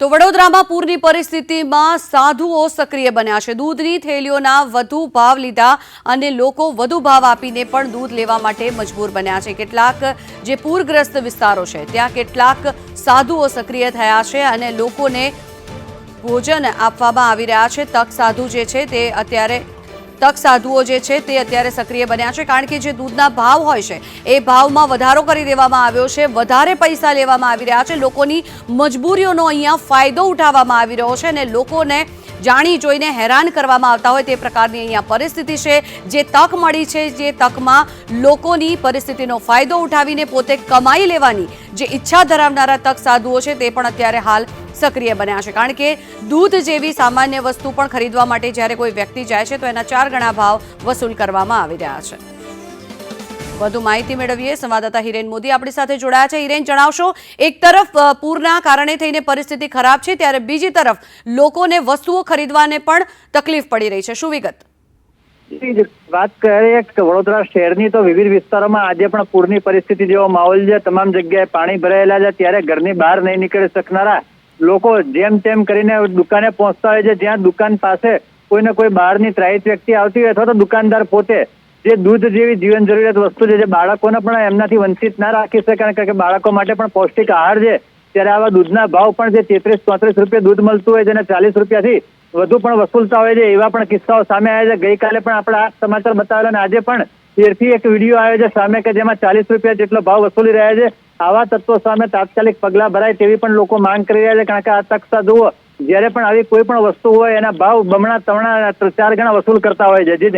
તો વડોદરામાં પૂરની પરિસ્થિતિમાં સાધુઓ સક્રિય બન્યા છે. દૂધની થેલીઓના વધુ ભાવ લીધા અને લોકો વધુ ભાવ આપીને પણ દૂધ લેવા માટે મજબૂર બન્યા છે. કેટલાક જે પૂરગ્રસ્ત વિસ્તારો છે, ત્યાં કેટલાક સાધુઓ સક્રિય થયા છે અને લોકોને ભોજન આપવામાં આવી રહ્યા છે. તક સાધુ જે છે તે અત્યારે તક સાધુઓ જે છે તે અત્યારે સક્રિય બન્યા છે. કારણ કે જે દૂધના ભાવ હોય છે, એ ભાવમાં વધારો કરી દેવામાં આવ્યો છે. વધારે પૈસા લેવામાં આવી રહ્યા છે. લોકોની મજબૂરીઓનો અહીંયા ફાયદો ઉઠાવવામાં આવી રહ્યો છે અને લોકોને જાણી જોઈને હેરાન કરવામાં આવતા હોય તે પ્રકારની અહીંયા પરિસ્થિતિ છે. જે તક મળી છે, જે તકમાં લોકોની પરિસ્થિતિનો ફાયદો ઉઠાવીને પોતે કમાઈ લેવાની જે ઈચ્છા ધરાવનારા તક સાધુઓ છે તે પણ અત્યારે હાલ સક્રિય બન્યા છે. કારણ કે દૂધ જેવી સામાન્ય વસ્તુ પણ ખરીદવા માટે જ્યારે કોઈ વ્યક્તિ જાય છે, તો એના ચાર ગણા ભાવ વસૂલ કરવામાં આવી રહ્યા છે. વધુ માહિતી મેળવીએ સંવાદદાતા હિરેન મોદી આપણી સાથે જોડાયા છે. હિરેન, જણાવશો, એક તરફ પૂરના કારણે થઈને પરિસ્થિતિ ખરાબ છે, ત્યારે બીજી તરફ લોકોને વસ્તુઓ ખરીદવાને પણ તકલીફ પડી રહી છે. શું વિગત? વાત કરીએ વડોદરા શહેરની તો વિવિધ વિસ્તારોમાં આજે પણ પૂરની પરિસ્થિતિ જેવો માહોલ છે. તમામ જગ્યાએ પાણી ભરાયેલા છે. ત્યારે ઘરની બહાર નહીં નીકળી શકનારા લોકો જેમ તેમ કરીને દુકાને પહોંચતા હોય છે. જ્યાં દુકાન પાસે કોઈને કોઈ બહારની ત્રાહિત વ્યક્તિ આવતી હોય અથવા તો દુકાનદાર પોતે જે દૂધ જેવી જીવન જરૂરિયાત વસ્તુ છે, જે બાળકોને પણ એમનાથી વંચિત ના રાખી શકે કારણ કે બાળકો માટે પણ પૌષ્ટિક આહાર છે, ત્યારે આવા દૂધના ભાવ પણ જે તેત્રીસ, ચોત્રીસ રૂપિયા દૂધ મળતું હોય છે અને ચાલીસ રૂપિયાથી વધુ પણ વસૂલતા હોય છે, એવા પણ કિસ્સાઓ સામે આવ્યા છે. ગઈકાલે પણ આપણે આ સમાચાર બતાવેલા અને આજે પણ તેરથી એક વીડિયો આવ્યો છે સામે કે જેમાં ચાલીસ રૂપિયા જેટલો ભાવ વસૂલી રહ્યા છે. આવા તત્વો સામે તાત્કાલિક પગલાં ભરાય તેવી પણ લોકો માંગ કરી રહ્યા છે. કારણ કે આ તકસા જુઓ, જ્યારે પણ આવી કોઈ પણ વસ્તુ હોય, એના ભાવ બમણા, તમણા ચાર ગણા વસૂલ કરતા હોય છે. જી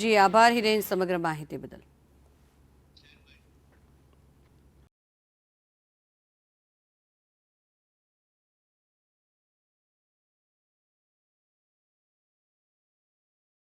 જી, આભાર હિરેન સમગ્ર માહિતી બદલ.